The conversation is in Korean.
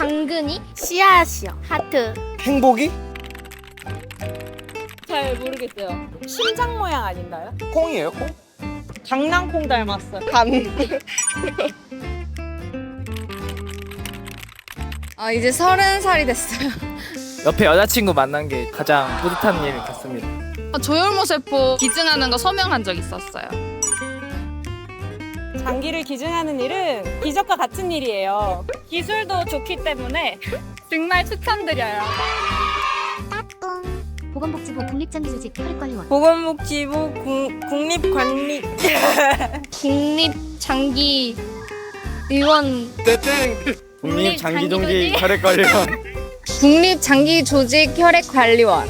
당근이 씨앗이요. 하트. 행복이? 잘 모르겠어요. 심장 모양 아닌가요? 콩이에요 콩? 장난콩 닮았어요. 간아 이제 서른 살이 됐어요. 옆에 여자친구 만난 게 가장 뿌듯한 일 같습니다. 조혈모 세포 기증하는 거 서명한 적 있었어요. 장기를 기증하는 일은 기적과 같은 일이에요. 기술도 좋기 때문에 정말 추천드려요. 보건복지부 국립장기조직 혈액관리원 보건복지부 국립관리 국립 장기 의원 국립 장기동지 혈액관리원. 국립 장기 조직 혈액 관리원.